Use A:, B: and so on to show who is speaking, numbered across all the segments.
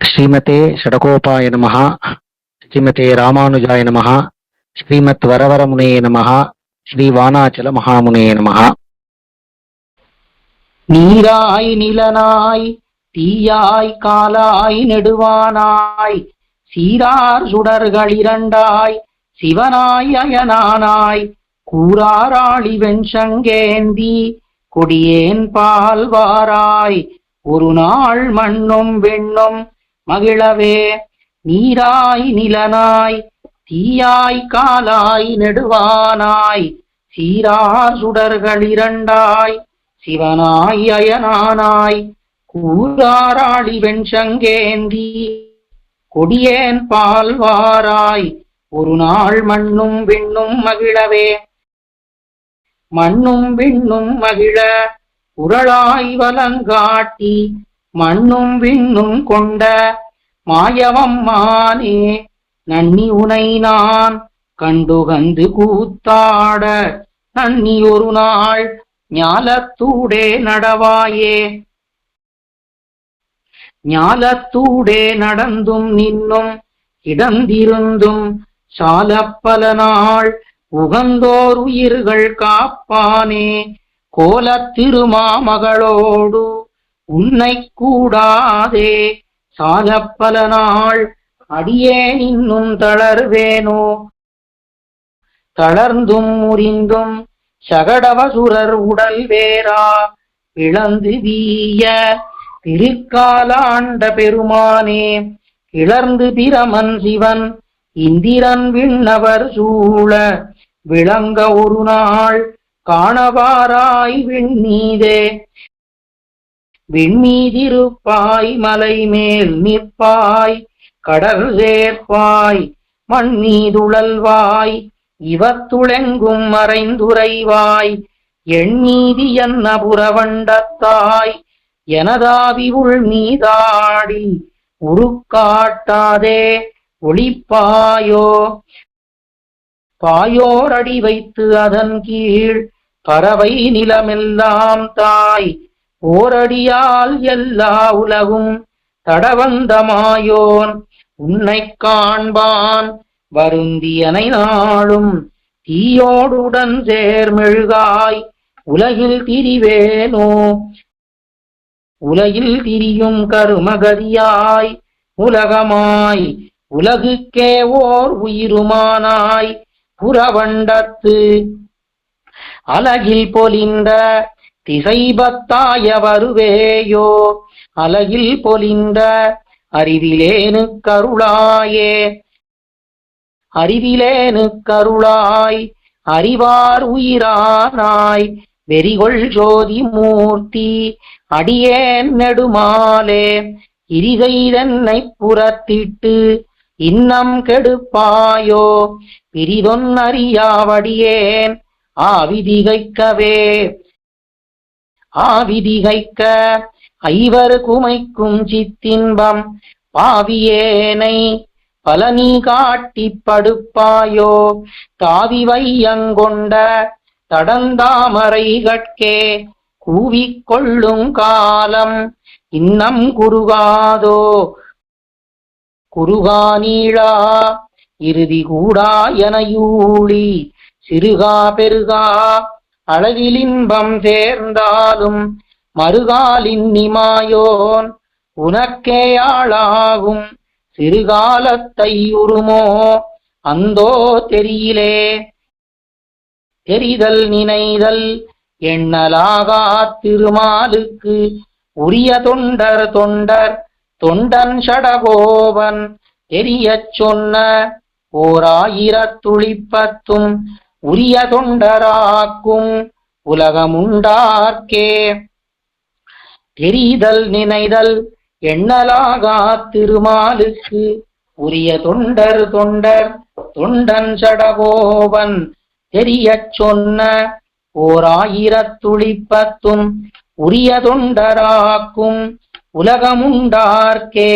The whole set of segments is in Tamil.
A: ஸ்ரீமதே ஷடகோபாய நமகா ஸ்ரீமதே ராமானுஜாய நமகா ஸ்ரீமத் வரவரமுனையே நமகா ஸ்ரீ வானாச்சல மகாமுனையே நமகா
B: நீராய் நிலனாய் தீயாய் காலாய் நெடுவானாய் சீரார் சுடர்கள் இரண்டாய் சிவனாய் அயனானாய் கூறாராளி வெண்சங்கேந்தி கொடியேன் பால்வாராய் ஒரு நாள் மண்ணும் வெண்ணும் மகிழவே. நீராய் நிலனாய் தீயாய் காலாய் நெடுவானாய் சீரார் சுடர்கள் இரண்டாய் சிவனாய் அயனானாய் கூறாராளி வெண்சங்கேந்தி கொடியேன் பால்வாராய் ஒரு நாள் மண்ணும் விண்ணும் மகிழவே. மண்ணும் விண்ணும் மகிழ உரளாய் வலங்காட்டி மண்ணும் விண்ணும் கொண்ட மாயவம்மானே நன்னி உனை நான் கண்டுகந்து கூத்தாட நன்னி ஒரு நாள் ஞாலத்தூடே நடவாயே. ஞாலத்தூடே நடந்தும் நின்னும் கிடந்திருந்தும் சாலப்பல நாள் உகந்தோர் உயிர்கள் காப்பானே. கோலத் திருமாமகளோடு உன்னை கூடாதே சாலப்பல நாள் அடியேன் இன்னும் தளர்வேனோ. தளர்ந்தும் முறிந்தும் சகடவசுரர் உடல் வேறா. இழந்து வீய திருக்காலாண்ட பெருமானே. கிளர்ந்து பிரமன் சிவன் இந்திரன் விண்ணவர் சூழ. விளங்க ஒரு நாள் காணவாராய் விண்ணீதே. விண்மீதிருப்பாய் மலை மேல் நிற்பாய் கடல் சேர்ப்பாய் மண் மீதுழல்வாய் இவத்துளெங்கும் மறைந்துரைவாய் எண்மீதி என்ன புறவண்டத்தாய் எனதாவி உள் மீதாடி உருக்காட்டாதே ஒளிப்பாயோ? பாயோரடி வைத்து அதன் கீழ் பறவை நிலமெல்லாம் தாய் ஓரடியால் எல்லா உலகும் தடவந்தமாயோன். உன்னை காண்பான் வருந்தியனை நாளும் தீயோடுடன் சேர்மெழுகாய் உலகில் திரிவேனோ. உலகில் திரியும் கருமகதியாய் உலகமாய் உலகுக்கே ஓர் உயிருமானாய் புறவண்டத்து. அலகில் பொலிந்த திசைபத்தாய வருவேயோ அலகில் பொலிந்த அறிவிலேனு கருளாயே. அறிவிலேனு கருளாய் அறிவார் உயிரானாய் வெறிகொள் ஜோதி மூர்த்தி அடியேன் நெடுமாலே. இரிசெய்தன்னை புறத்திட்டு இன்னம் கெடுப்பாயோ பிரிதொன்னறியாவடியேன் ஆவிதிகைக்கவே. ஆவிதிகைக்க ஐவர் குமைக்கும் சித்தின்பம். பாவியேனை பலனி காட்டி படுப்பாயோ? தாவி வையங்கொண்ட தடந்தாமரை கட்கே கூவிக்கொள்ளும் காலம் இன்னம் குறுகாதோ? குறுகானீழா இறுதி கூடா என யூழி சிறுகா பெருகா அளவிலின்பம் சேர்ந்தாலும் மறுகாலின் நிமாயோன் உனக்கே ஆளாகும். சிறுகாலத்தை உருமோ அந்தோ தெரியிலே. தெரிதல் நினைதல் எண்ணலாகா திருமாலுக்கு. உரிய தொண்டர் தொண்டர் தொண்டன் ஷடகோபன் தெரியச் சொன்ன ஓர் ஆயிரத்துளிப்பத்தும் உரிய தொண்டராக்கும் உலகமுண்டார்க்கே. தெரிதல் நினைதல் எண்ணலாகா திருமாலுக்கு. உரிய தொண்டர் தொண்டர் தொண்டன் சடகோபன் தெரிய சொன்ன ஓர் ஆயிரத்துளிப்பத்தும் உரிய தொண்டராக்கும் உலகமுண்டார்க்கே.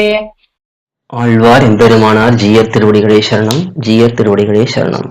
C: ஆழ்வார் எம்பெருமானார் ஜீயர் திருவடிகளே சரணம் ஜீயர் திருவடிகளே சரணம்.